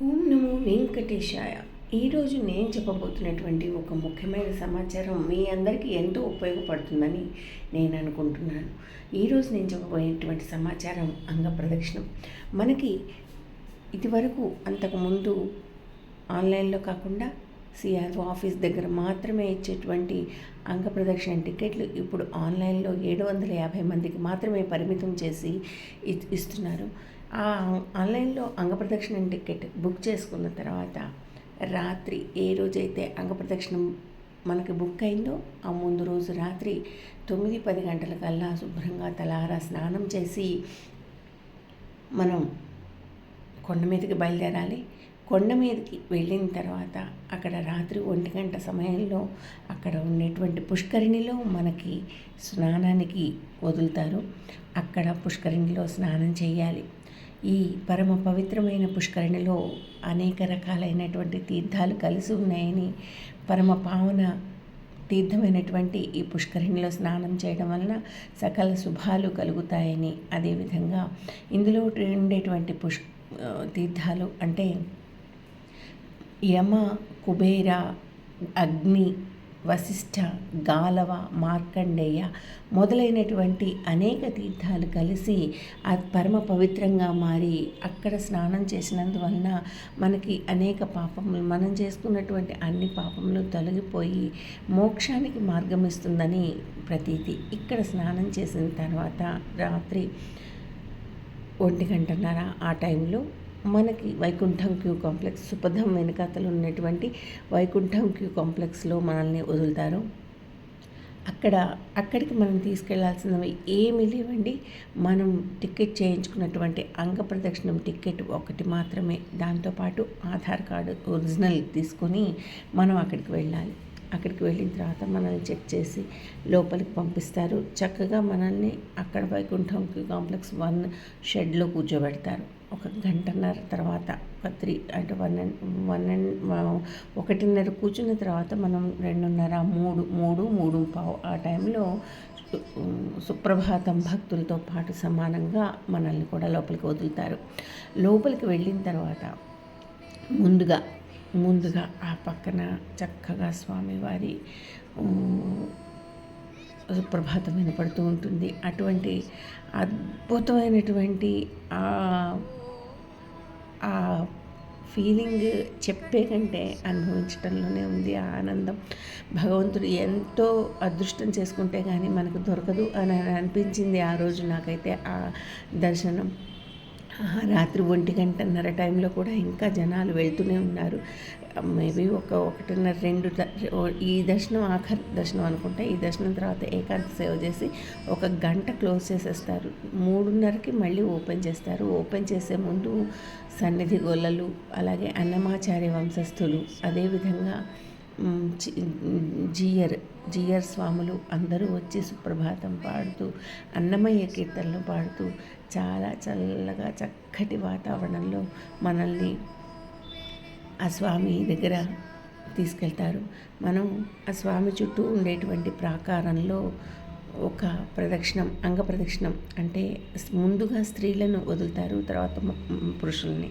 ఓం నమో వెంకటేశాయ. ఈరోజు నేను చెప్పబోతున్నటువంటి ఒక ముఖ్యమైన సమాచారం మీ అందరికీ ఎంతో ఉపయోగపడుతుందని నేను అనుకుంటున్నాను. ఈరోజు నేను చెప్పబోయేటువంటి సమాచారం అంగప్రదక్షిణం మనకి ఇదివరకు అంతకుముందు ఆన్లైన్లో కాకుండా సిఆర్ఓ ఆఫీస్ దగ్గర మాత్రమే ఇచ్చేటువంటి అంగ ప్రదక్షిణ టికెట్లు ఇప్పుడు ఆన్లైన్లో ఏడు వందల యాభై మందికి మాత్రమే పరిమితం చేసి ఇస్తున్నారు. ఆ ఆన్లైన్లో అంగప్రదక్షిణ టికెట్ బుక్ చేసుకున్న తర్వాత రాత్రి ఏ రోజైతే అంగప్రదక్షిణం మనకి బుక్ అయిందో ఆ ముందు రోజు రాత్రి తొమ్మిది పది గంటలకల్లా శుభ్రంగా తలారా స్నానం చేసి మనం కొండ మీదకి బయలుదేరాలి. కొండ మీదకి వెళ్ళిన తర్వాత అక్కడ రాత్రి ఒంటి గంట సమయంలో అక్కడ ఉండేటువంటి పుష్కరిణిలో మనకి స్నానానికి వదులుతారు. అక్కడ పుష్కరిణిలో స్నానం చేయాలి. ఈ పరమ పవిత్రమైన పుష్కరిణిలో అనేక రకాలైనటువంటి తీర్థాలు కలిసి ఉన్నాయని పరమ పావన తీర్థమైనటువంటి ఈ పుష్కరిణిలో స్నానం చేయడం వలన సకల శుభాలు కలుగుతాయని అదేవిధంగా ఇందులో ఉండేటువంటి పుష్ తీర్థాలు అంటే యమ కుబేర అగ్ని వశిష్ఠ గాలవ మార్కండేయ మొదలైనటువంటి అనేక తీర్థాలు కలిసి అది పరమ పవిత్రంగా మారి అక్కడ స్నానం చేసినందువలన మనకి అనేక పాపములు మనం చేసుకున్నటువంటి అన్ని పాపములు తొలగిపోయి మోక్షానికి మార్గం ఇస్తుందని ప్రతీతి. ఇక్కడ స్నానం చేసిన తర్వాత రాత్రి ఒంటి గంటన్నర ఆ టైంలో మనకి వైకుంఠం క్యూ కాంప్లెక్స్ సుపథం వెనుకాతలు ఉన్నటువంటి వైకుంఠం క్యూ కాంప్లెక్స్లో మనల్ని వదులుతారు. అక్కడ అక్కడికి మనం తీసుకెళ్ళాల్సినవి ఏమీ లేవండి. మనం టికెట్ చేయించుకున్నటువంటి అంగ ప్రదక్షిణం టికెట్ ఒకటి మాత్రమే. దాంతోపాటు ఆధార్ కార్డు ఒరిజినల్ తీసుకొని మనం అక్కడికి వెళ్ళాలి. అక్కడికి వెళ్ళిన తర్వాత మనల్ని చెక్ చేసి లోపలికి పంపిస్తారు. చక్కగా మనల్ని అక్కడ వైకుంఠం కాంప్లెక్స్ వన్ షెడ్లో కూర్చోబెడతారు. ఒక గంటన్నర తర్వాత త్రీ అంటే వన్ అండ్ వన్ అండ్ ఒకటిన్నర కూర్చున్న తర్వాత మనం రెండున్నర మూడు మూడు మూడు పావు ఆ టైంలో సుప్రభాతం భక్తులతో పాటు సమానంగా మనల్ని కూడా లోపలికి వదులుతారు. లోపలికి వెళ్ళిన తర్వాత ముందుగా ముందుగా ఆ పక్కన చక్కగా స్వామివారి సుప్రభాతం వినపడుతూ ఉంటుంది. అటువంటి అద్భుతమైనటువంటి ఆ ఫీలింగ్ చెప్పే కంటే అనుభవించడంలోనే ఉంది ఆ ఆనందం. భగవంతుడు ఎంతో అదృష్టం చేసుకుంటే కానీ మనకు దొరకదు అని అనిపించింది ఆ రోజు నాకైతే ఆ దర్శనం. రాత్రి ఒంటి గంటన్నర టైంలో కూడా ఇంకా జనాలు వెళ్తూనే ఉన్నారు. మేబీ ఒక ఒకటిన్నర రెండు ఈ దర్శనం ఆఖరి దర్శనం అనుకుంటే ఈ దర్శనం తర్వాత ఏకాంత సేవ చేసి ఒక గంట క్లోజ్ చేసేస్తారు. మూడున్నరకి మళ్ళీ ఓపెన్ చేస్తారు. ఓపెన్ చేసే ముందు సన్నిధి గొల్లలు అలాగే అన్నమాచార్య వంశస్థులు అదేవిధంగా జీయర్ జీయర్ స్వాములు అందరూ వచ్చి సుప్రభాతం పాడుతూ అన్నమయ్య కీర్తనలు పాడుతూ చాలా చల్లగా చక్కటి వాతావరణంలో మనల్ని ఆ స్వామి దగ్గర తీసుకెళ్తారు. మనం ఆ స్వామి చుట్టూ ఉండేటువంటి ప్రాకారంలో ఒక ప్రదక్షిణం అంగ ప్రదక్షిణం అంటే ముందుగా స్త్రీలను వదులుతారు తర్వాత పురుషుల్ని.